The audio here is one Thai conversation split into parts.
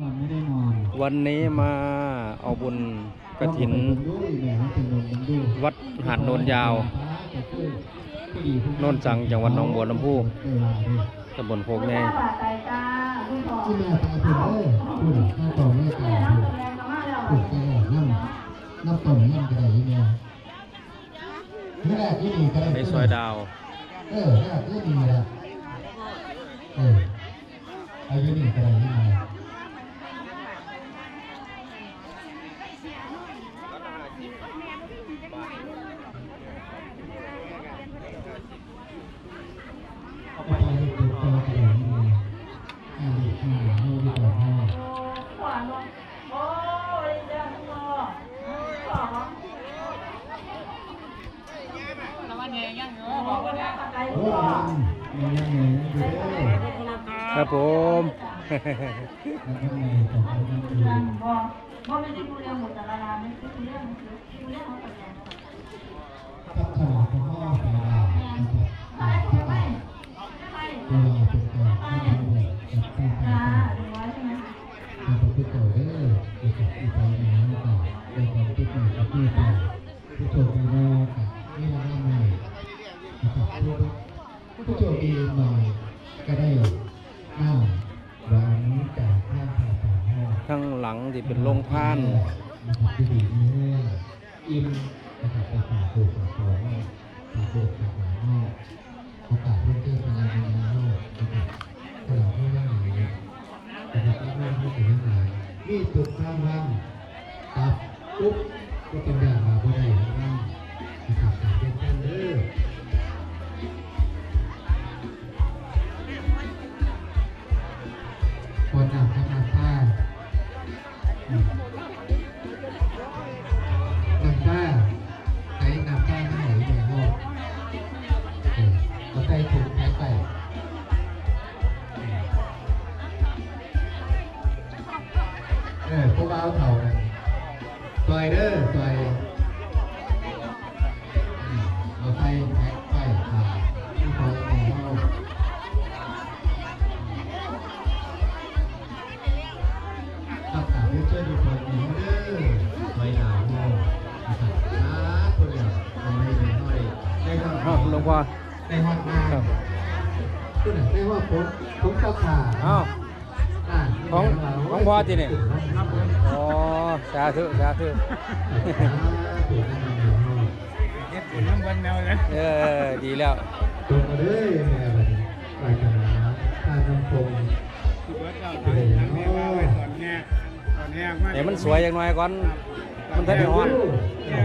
วันนี้มาเอาบุญกระถิน วัดหาดโนนยาว โนนสังจังหวัดหนองบัวลำพูตำบลโคกแงที่แม่ตาถึงเอ้ยพูดหน้าต่อแม่ตาพูดแก่น้ำน้ำต้มน้ำกระไดแม่นี่แหละที่ดีกระไดไปซอยดาว เออนี่แหละที่ดีละเอออายุนี่กระไดนี่มาเอา ครับผมผู้เรียนหมดแต่ละร้านไม่ใช่ผู้เรียนมันคือผู้เรียนของตัวเองพัฒนาของพ่อของเรานะครับไม่ไม่ไม่ตัวเราเป็นตัวที่ทำเลย ทำผู้ต่อได้เกี่ยวกับอุปนิสัยต่างๆในการที่ต่อกับผู้ต่อผู้โชคดีมากนี่เราได้ใหม่นะครับผู้ผู้โชคดีใหม่ก็ได้นั่งหวังจากข้างผ่าผ่าห้องข้างหลังที่เป็นโรงพานนะครับที่ดีนี่อิ่มนะครับไปฝากตัวฝากของฝากตัวฝากของนอกโอกาสเพื่อนเพื่อนพลังงานนอกนะครับตลอดเพื่อนว่าอย่างนี้นะครับที่เพื่อนที่ถึงหลายนี่จุด สาธุสาธุเฮ็ดบุญน้ำวันแนวเลยเออดีแล้วตรงมาเลยแม่บัดนี้ไปกันนะทานน้ำพงเดี๋ยวมันสวยอย่างน้อยก่อน มันทันได้ฮ้อนจั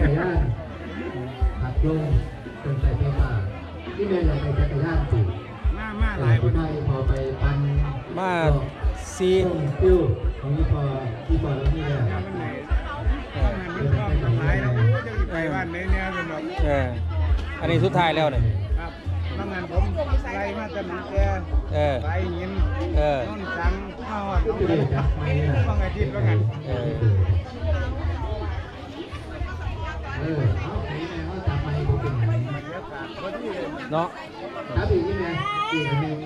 กรยานหักลงจนใส่ไฟฟ้าที่แม่อยากไปจักรยานสิมามาหลายคนไม่พอไปปันมาซีต้มปิ้ว ของยี่ปอยี่ปอแล้วนี่แหละมันไหนต้องหันมันก็ต้องหลายนะโอ้จะไปบ้านไหนเนี่ยสนุกเอออันนี้สุดท้ายแล้วเนี่ยครับต้องหันผมไล่มาแต่หนังแกเออไปหินเออต้นสังข้าวน้องกันต้องอาทิตย์แล้วกันเออเออเอาไปแม่ว่าจับไปผมเป็นไงบรรยากาศพอดีเลยเนาะครับอีกนี่แม่อีกอันหนึง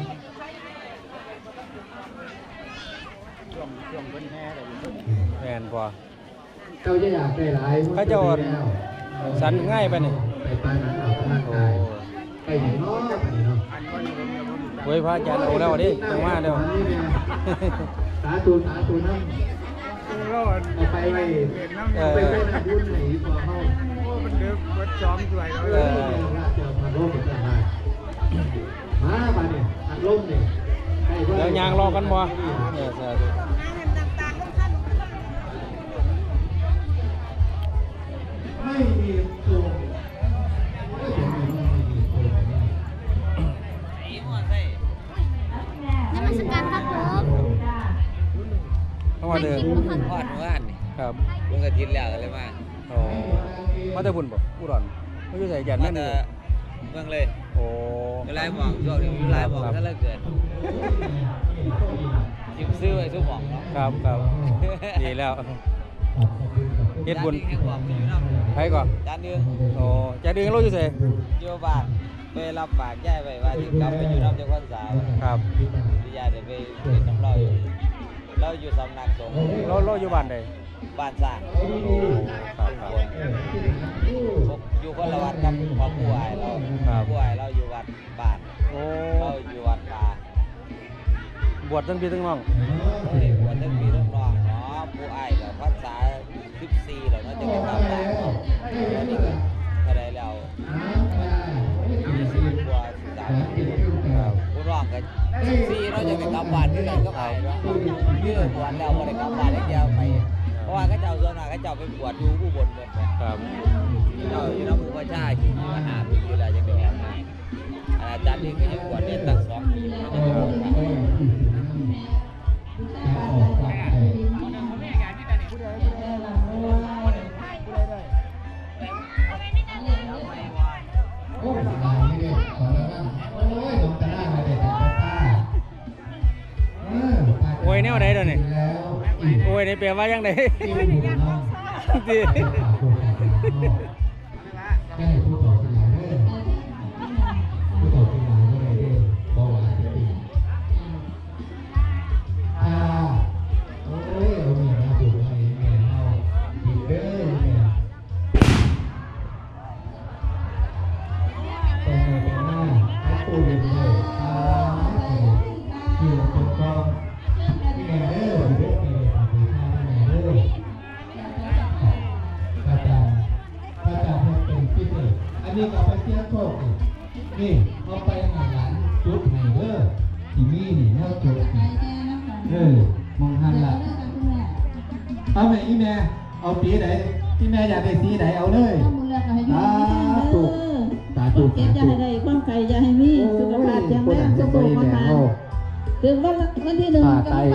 ช่ วงช่วงเป็นแห่เลยแม่นพอเจ้าจะอยากได้หลายเขาเจ้าแล้วสันง่ายไปนี่ไปปานนั้นออกกำลังโอ้กายไปไหนเนาะไปไหนเนาะอันคนผมเนี่ยผมเว้ยพระอาจารย์เอาแล้วดิจังว่าเดียวสาธุสาธุนั่งก็เอาไปไว้เห็นน้ำเอเอาอไปไว้ในบุญไหนพอเฮาโอ้มันเดือบมันจอมสวยเอเลอยเจ้าพาโลกกันมามาบาดเนี่ยอัดลมเนี่ยให้พิ่น เดี๋ยวยางรอกันบ่เออสาธุไม่มีโครงไม่เนไรไม่มีโครงนมัสการครับผมเข้ามาเดินฮอดเมื่อวานนี่ครับเพิ่งอาทิตย์แล้วก็เลยมาอ๋อมาแต่พุ่นบ่อุดรไม่ใช่ใส่ยันมาแม่นแต่นี่เมืองเลย โอ้ อยู่หลายหม่องช่วงนี้อยู่หลายหม่องถ้าเลิกเกินยิบซื้อไว้ทุกหม่องเนาะครับครับดีแล้วเฮ็ดบุญจานนี้ให้บอกอยู่นำไผก่อนจานหนึงโอ้ใจดึงเราอยู่ไสอยู่บ้านไปรับปากย่ายไว้ว่าสิกลับไปอยู่นำจังหวัดสาวครับพี่ยายได้ไปเป็นน้ำเราอยู่อยู่สำนักสงฆ์เราเราอยู่บ้านใด บ้านสร้างครับครับอยู่คนละวัดกับของผู้อายเราครับ ผู้อายเราอยู่วัดบ้านโอ้เราอยู่วัดป่าบวชทั้งพี่ทั้งน้องเฮ้ยบวชทั้งปีทั้งน้องเนาะผู้อายกับพรรษา14แล้วเนาะจะไปตามบ้านเนาะตอนนี้ก็เท่าใดแล้ว20กว่า13ครับผู้น้องก็14เนาะจะไปกลับบ้านที่ไหนก็ไปเนาะยืดบวชแล้วบ่ได้กลับบ้านได้เดียวไปเพ ราะว่าเขาเจ้าส่วนมากเขาเจ้าไปบวชอยู่อุบลหมดเลยครับ เจ้าอยู่น้ำอุปชาขี่มีปัญหาทุกอยู่แล้วยังได้แอบมาอาจารย์นี่ก็ยังบวชได้ตั้งสองปีมันจะได้บวชครับโอ้ยตายไม่ได้ขอแล้วกันโอ้ยผมจะได้มาเด็ดแต่ป้าเออโอ้ยแนวใดเด้อนี่แล้ วอีกโอ้ยนี่แปลว่าจังไดที่บุญน้องดี ษอันนี้ก็ไปเที่ยวโชคนี่นี่เอาไปหาหลานจุดไหนเด้อที่มีนี่แนวจุดนี่เออมองหันละเอาไหมอีแม่เอาสีไหนที่แม่อยากได้สีไหนเอาเลยข้อมูลแล้วก็ให้ยุ่งไม่ได้เด้อสาธุเก็บอย่าให้ได้ความไก่อย่าให้มีสุขภาพแข็งแรงสุขภาพมันถึงวันวันที่หนึ่ง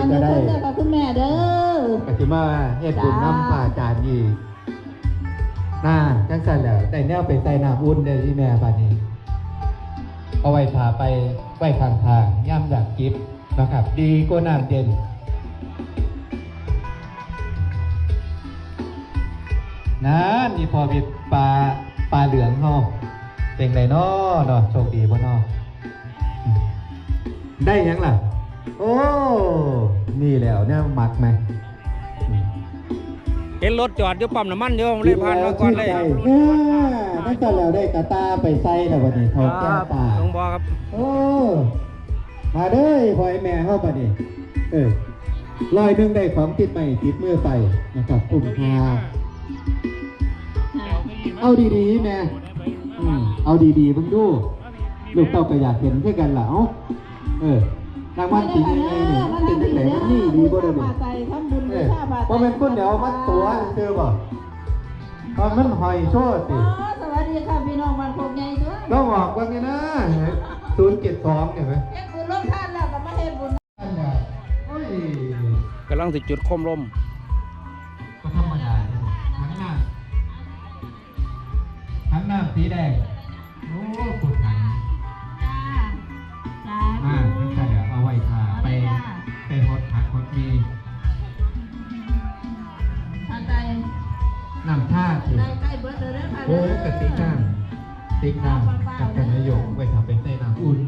กำลังจะเด้อค่ะคุณแม่เด้อกติมาเฮ็ดบุญน้ำป่าจานอีก น่าจังสันแหล้วได้แนวไปใส่น้ำอุ่นเด้อที่แม่บาดนี้ เอาไว้ทาไปไว้ข้างทางย่ำจากกิฟนะครับ ดีกว่าน้ำเย็นนั่นนี่พอมีปลาปลาเหลืองเฮาเป็นไรน้อเนาะโชคดีบ่เนาะอืมได้ยังล่ะ โอ้ นี่แล้วเนี่ยมักไหม นรถจอดอยู่ปั๊มน้ำมันอยู่ผมเลยผ่านมาก่อนเลยชื่ใจเออนั่นก็แล้วได้กระตาไปใส่แล้ววันนี้เขาแก้วตาหลวงพ่อครับโอ้มาเด้ยพ่อยแม่เข้าไปนี่เออลอยหนึงได้ของติดใหม่ติดมือไปนะครับกลุ่มพาเอาดีๆแม่อืมเอาดีๆเพิ่งดู ลูกเต้าก็อยากเห็นด้วยกันล่ะเอ้าเออ รางวัลสียังไงเนี่ยมันเป็นจังไดมันนี่ดีบ่เด้อผ้านี่ไตทำบุญเอบูอชาผ้าไตพอเป็นคนเดี๋ยวมัดตัวคือบ่ตอนมันหอยโชดอ๋สิอสวัสดีค่ะพี่น้องบ้านโคกใหญ่ด้วยต้องบอกว่าไงนะศูนย์เจ็ดสองเห็นไหมเฮ็ดบุญร่วมท่านแล้วก็มาเฮ็ดบุญอันน่ะโอ้ยกำลังสิจุดโคมลมก็ธรรมดาทั้งหน้าทั้งหน้าสีแดงโอ้ปว มีผ้าไตน้ำท่าสิได้ใกล้เบิดเลยเด้อค่ะโอ้กระติกน้ำติ๊กน้ำกับกันนายกไว้ทำเป็นเส้นน้ำอุ่น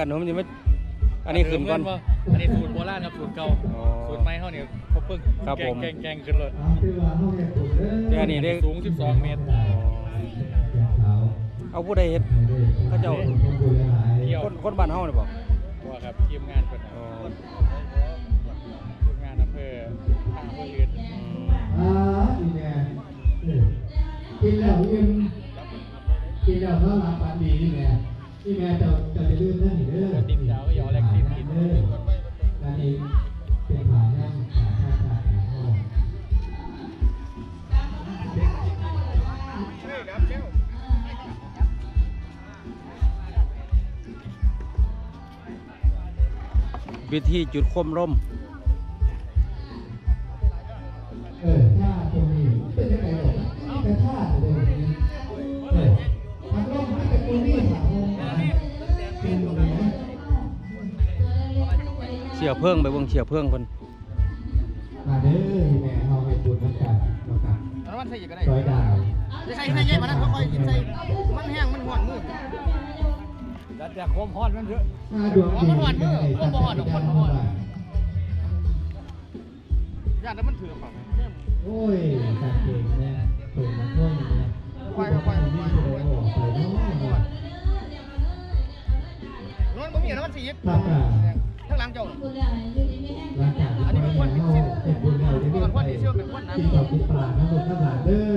ก็เอามากันผมจะไม่อันนี้ขึ้นก่อน อันนี้สูตรโบราณครับสูตรเก่าอ๋อสูตรไม้เขาเนี่ยเขาเพิ่งครับแกผงม แกงแกงขึ้นเลยเอาที่ว่าเขาอยากปลูกเด้อเดี๋ยวอันนี้ได้สูง 12 เมตรเอาผู้ใดเฮ็ดเขาเจ้าเที่ยวคนคนบ้านเฮานี่บ่ว่าครับทีมงานเป็นอ๋อทีมงานอำเภอทางอำเภออื่นอ่าอีแม่เออกินแล้วอิ่มกินแล้วเขาหลับฝันดีนี่แม่ นี่แม่จะจะไปลื่นนั่นนี่เด้อติดดาวก็ยอแลกติดกินเด้ออันนี้เป็นผาแห้งผาชาติผาห้งวิธีจุดคมลม เพิ่งไปเบิ่งเชียร์เพิ่งเพิ่นมาเด้อแม่เอาไปบุญน้ำกันนะครับแล้วมันใส่อีกก็ได้ซอยดาวใส่ใส่เย็นมาแล้วค่อยๆใส่มันแห้งมันห่อนมือแล้วแต่โคมห่อนมันเถอะมาดวงดีมันหวานมือมันบ่หวานหรอกมันบ่หวานญาติแล้วมันถือเปล่าโอ้ยการเก่งเนี่ยเปิดมาช่วยนะที่บอกว่ามีโอ้โหใส่น้องนวลบ่มีแล้วมันสีถ้ากาข้าง หลังเจ้าคุณยายอยู่ดีไม่แห้งหลังจากที่ไปแล้วเป็นบุญเราได้เรียกไปกินข้าวกินปลาทั้งหมดทั้งหลายเด้อ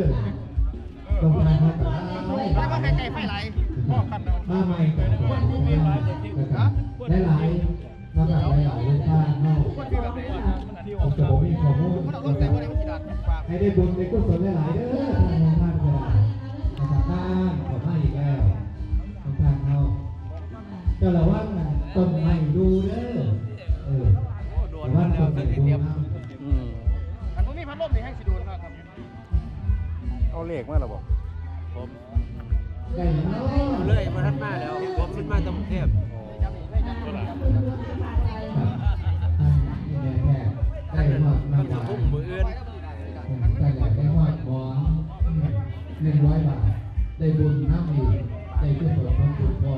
ตรงทางพระกาแล้วก็ไก่ไฟไหลพ่อกันแล้วมาใหม่กับของนะครับได้หลายมาแบบหลายๆเลยข้างนอกคนที่แบบไหนผมจะบอกมีข้อมูลมันเอาลงใส่บ่ได้มันสิดัดฝากให้ได้บุญได้กุศลหลายๆเด้อทางทางเวลานะครับบ้านขอมาอีกแล้วทางทางเขาเจ้าละว่า ต้นไม้ดูเด้อเออแต่ว่าต้นไม้ดูนะอืมอันบ่มีพัดลมนี่แห้งสิโดนครับเอาเลขมาแล้วบ่ได้แล้วเลยมาทันมาแล้ว ผมมันมาตรงเทพได้หอดมามันจะบาทพุ่งมืออื่นผมก็อยากได้หอดบอหนึ่งร้อยบาท ได้บุญน้ำอีกได้กุศลของคุณพ่อ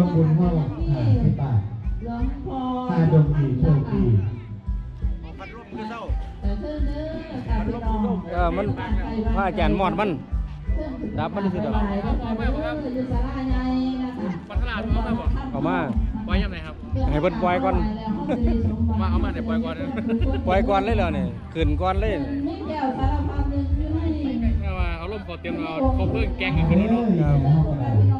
าลาเฮาก็บุญพ่อหาที่ป่าหลวงพ่อถ้าดมดีโชคดีเอาพัดลมคือเศร้าแต่เพิ่นเด้อค่ะพี่น้องเออมันพระอาจารย์มอดมันดับมันสิดอกไปแล้วก็เด้ออยู่ศาลาใหญ่นะคะปัทลาดเอามาบ่เอามาปล่อยยามไหนครับให้เพิ่นปล่อยก่อนมาเอามาเดี๋ยวปล่อยก่อนปล่อยก่อนเลยเหรอเนี่ยขึ้นก่อนเลยนี่แก้วสารพัดหนึงอยู่ในเอามาเอาลมขอเตรียมเอาเขาเพิ่งแกงเฮ้กันยขึ้นแล้วเนาะแม่ห้องอะไรพี่น้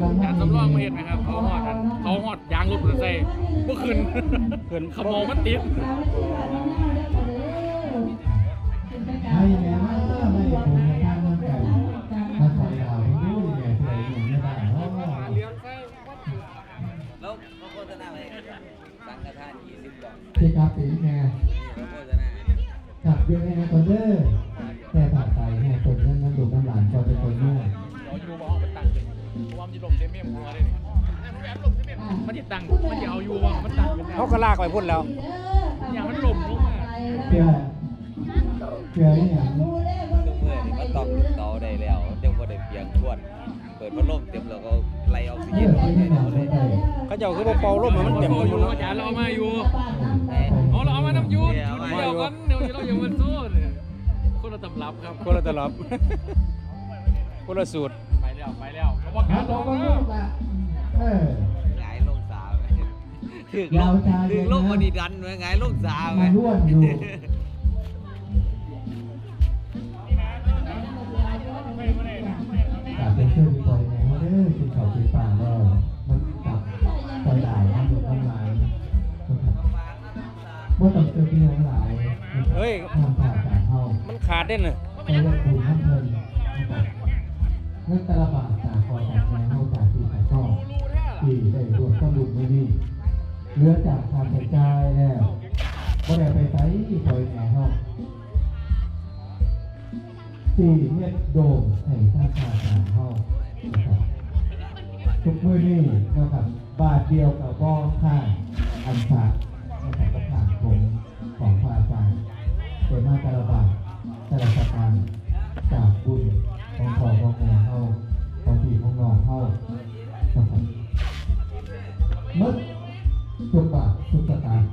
กำลังการสำรองมาเห็นไหมครับเขาหอดอันเขาหอดยางรถหรือใส่เมื่อคืนขึ้นขโมยมันติดให้แม่มาไม่ผมทางน้ำไก่ถ้าใส่ดาวให้ดูแม่ใส่หนุ่มไม่ได้เพราะว่าแล้วเขาโฆษณาอะไรสังฆทาน20ดอกที่กาปีแม่เขาโฆษณาจับเรื่องให้คนเด้ ลมเต็มเมียมหัวเลยนี่มันจะตังมันจะเอาอยู่ว่ามันตังเป็นเขาก็ลากไปพุ่นแล้ว อย่างมันลมลงมาเพื่อเพื่ออย่างทุกมื้อนี่มันต้องเกาได้แล้วจังบ่ได้เปียงทวน เปิดพัดลมเต็มแล้วก็ไล่ออกซิเจนออกได้หนาเลยเขาเจ้าคือบ่เป่าลมให้มันเต็มเอาพุ่นอยู่เนาะอาจารย์เราเอามาอยู่เอาเราเอามาน้ำยูนเดี๋ยวกันเดี๋ยวเราอย่างมันโซ่เนี่ยคนละตำรับครับคนละตลับ คนละสูตรไปแล้วไปแล้ว เขาบอกคการัรบลเรางก็แล้ลูวกละเออหงายลงสาวถึกลงถึกลงบ่ดีดันไว้หงายลงสาวมาไว้ร่วนอยู่กาเป็นเชื่อมีคอยแม่ว่าเด้อกินข้าวกินปลาแล้วมันตับคอยด่ายน้ำลงน้ำลายว่าต้องเจอพี่น้องหลายเฮ้ยห้ามผ่าจากเฮามันขาดเด้น่ะไปเรื่องคูณน้ำเพลินนะครับ เงินตละบาทจากคอจากแม่เฮาจากที่ขายก็ที่ได้รวมสมุดไว้นี่เหลือจากค่าใช้จ่ายแล้วบ่ได้ไปใช้คอยแม่เฮาสี่เม็ดโดมให้ค่าค่าสามเฮานะครับทุกมือนี้นะครับบาทเดียวกับบ่ค่าอันฝา ทุกบาททุกตางค์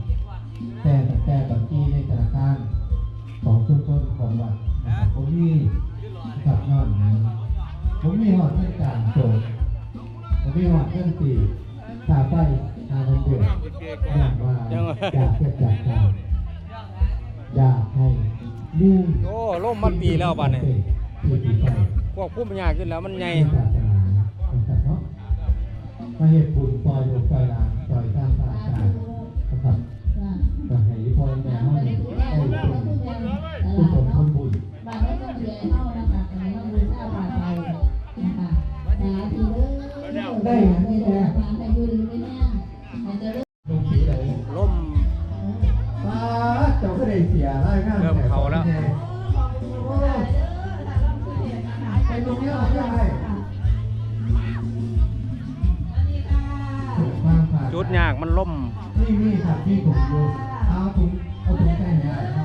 แต่แต่แบบที่ในธนาคารของชุมชนของวัดผมมีสับนอนนะผมมีหอดเส้นกลางโจทผมมีหอดเส้นสี่ขาไปทางเดือดอยากว่าอยากเกิดจากการอยากให้มีโอ้ล่มมันปีแล้วบ้านเนี่ยพวกผู้ปัญญาขึ้นแล้วมันใหไงมาเหตุผลปล่อยโยกปล่อยลา ยากมันล่ม ที่นี่ที่ผมดูเอาถุงเอาถุงใส่ไหนเอา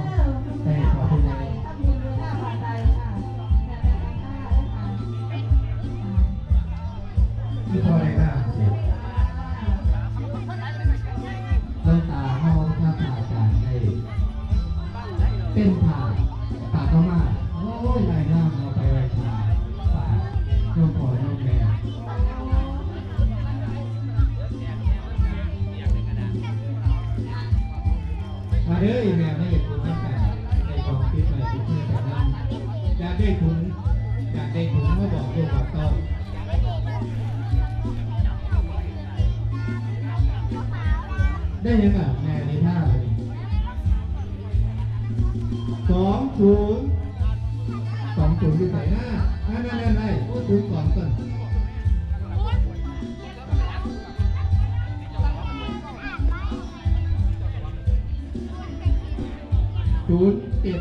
อยู่ไหนหน้าไม่ไม่ไม่ไม่คุณก่อนก่อนดูนย์เจ็ด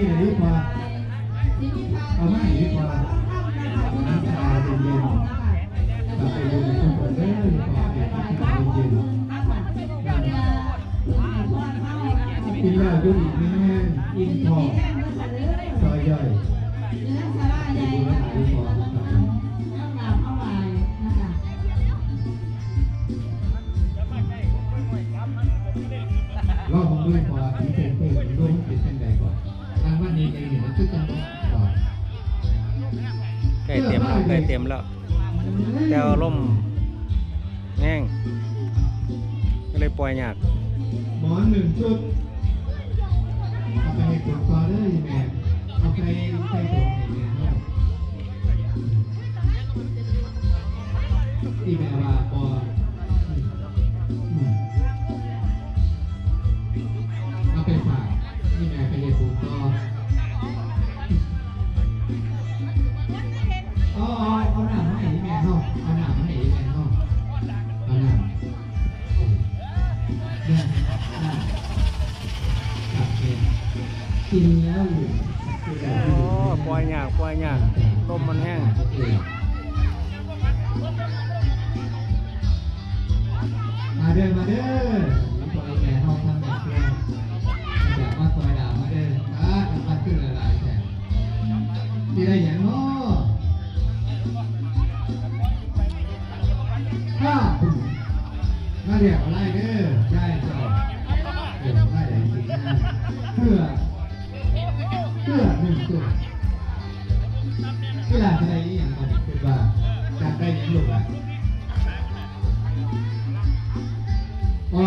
กี้เดีกว่าเอาไม่ดีกว่าน้ำชาเย็นๆ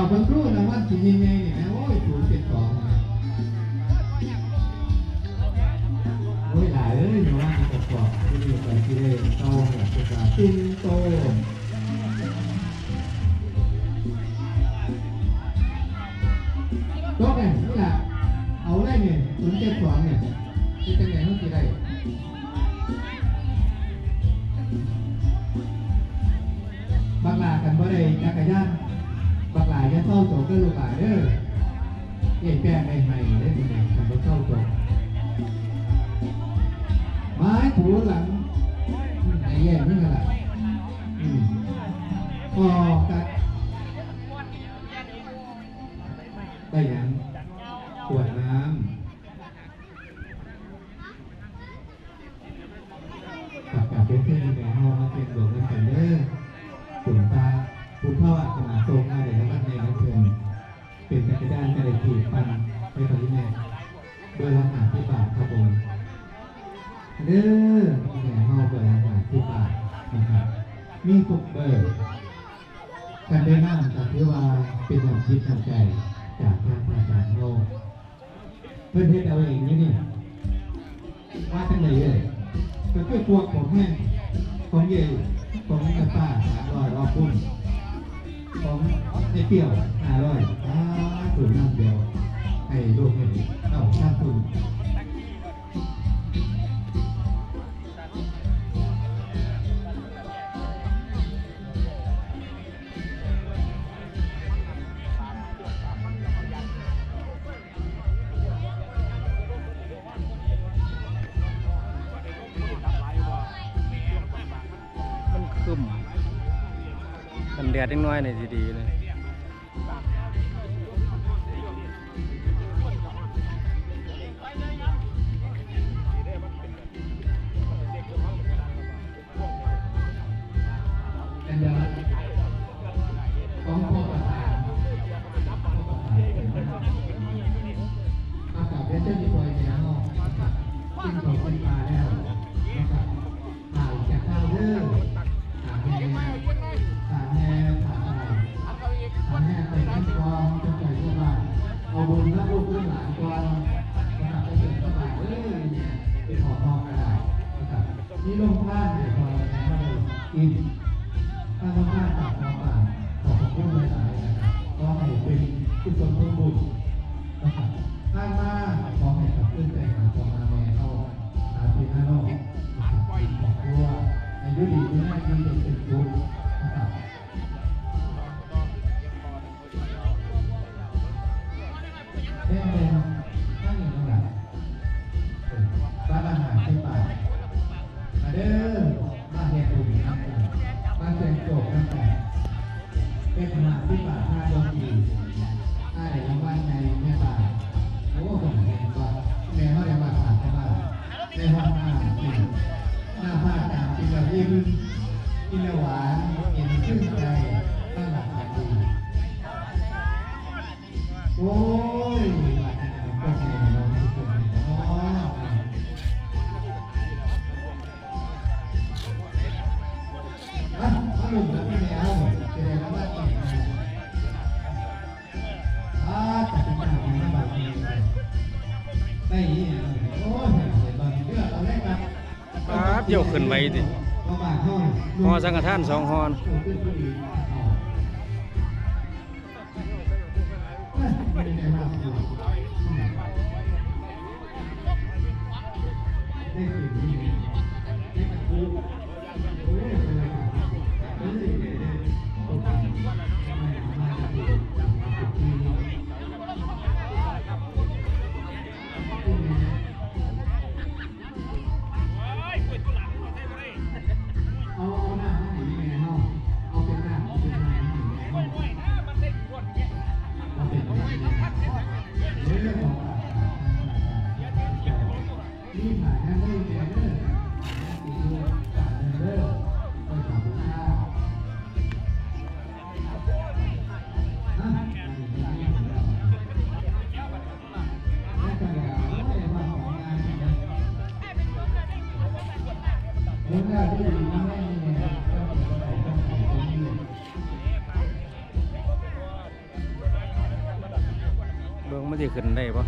อบคนรู้นะว่าสิยิงไงเนี่ยโอ้ยถูกเจ็ดสองโอ้ยหลายเลยนะว่าจะกรอบที่นี่ตอนที่เล่นโตเนี่ยจะกรอบติ้งโต เด้อผู้ใหญ่เฮาเบิดหาที่ป่านะครับมีทุกเบอร์กันได้มากับที่ว่าเป็นอย่างคิดทางใจ คึมกันแดดนิดน้อยหน่อยดีๆเลย members involved. ครับเอ้างจ้าเดี่ยวขึ้นไว้ดิหอสังฆทานสองหอน สิขึ้นได้ปะ